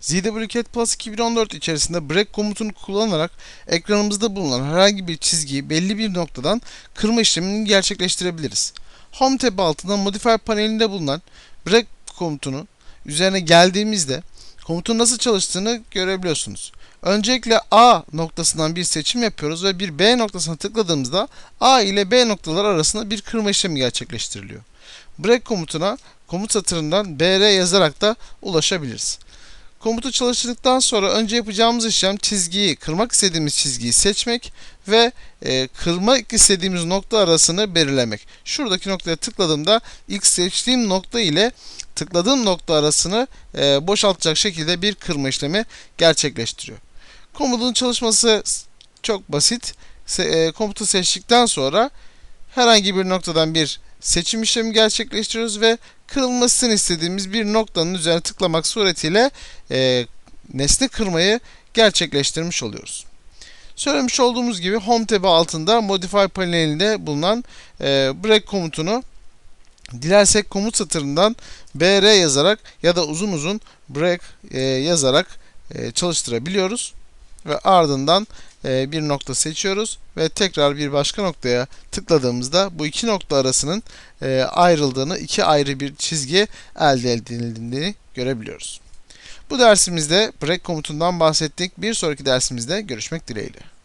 ZWCat Plus 2014 içerisinde break komutunu kullanarak ekranımızda bulunan herhangi bir çizgiyi belli bir noktadan kırma işlemini gerçekleştirebiliriz. Home tab altında Modify panelinde bulunan break komutunu üzerine geldiğimizde komutun nasıl çalıştığını görebiliyorsunuz. Öncelikle A noktasından bir seçim yapıyoruz ve bir B noktasına tıkladığımızda A ile B noktalar arasında bir kırma işlemi gerçekleştiriliyor. Break komutuna komut satırından BR yazarak da ulaşabiliriz. Komutu çalıştırdıktan sonra önce yapacağımız işlem çizgiyi, kırmak istediğimiz çizgiyi seçmek ve e, kırmak istediğimiz nokta arasını belirlemek. Şuradaki noktaya tıkladığımda ilk seçtiğim nokta ile tıkladığım nokta arasını e, boşaltacak şekilde bir kırma işlemi gerçekleştiriyor. Komutun çalışması çok basit. Se- e, komutu seçtikten sonra herhangi bir noktadan bir seçim işlemi gerçekleştiriyoruz ve kırılmasını istediğimiz bir noktanın üzerine tıklamak suretiyle e, nesne kırmayı gerçekleştirmiş oluyoruz. Söylemiş olduğumuz gibi Home tabı altında Modify panelinde bulunan e, break komutunu dilersek komut satırından BR yazarak ya da uzun uzun break e, yazarak e, çalıştırabiliyoruz ve ardından e, bir nokta seçiyoruz ve tekrar bir başka noktaya tıkladığımızda bu iki nokta arasının e, ayrıldığını, iki ayrı bir çizgi elde edildiğini görebiliyoruz. Bu dersimizde break komutundan bahsettik. Bir sonraki dersimizde görüşmek dileğiyle.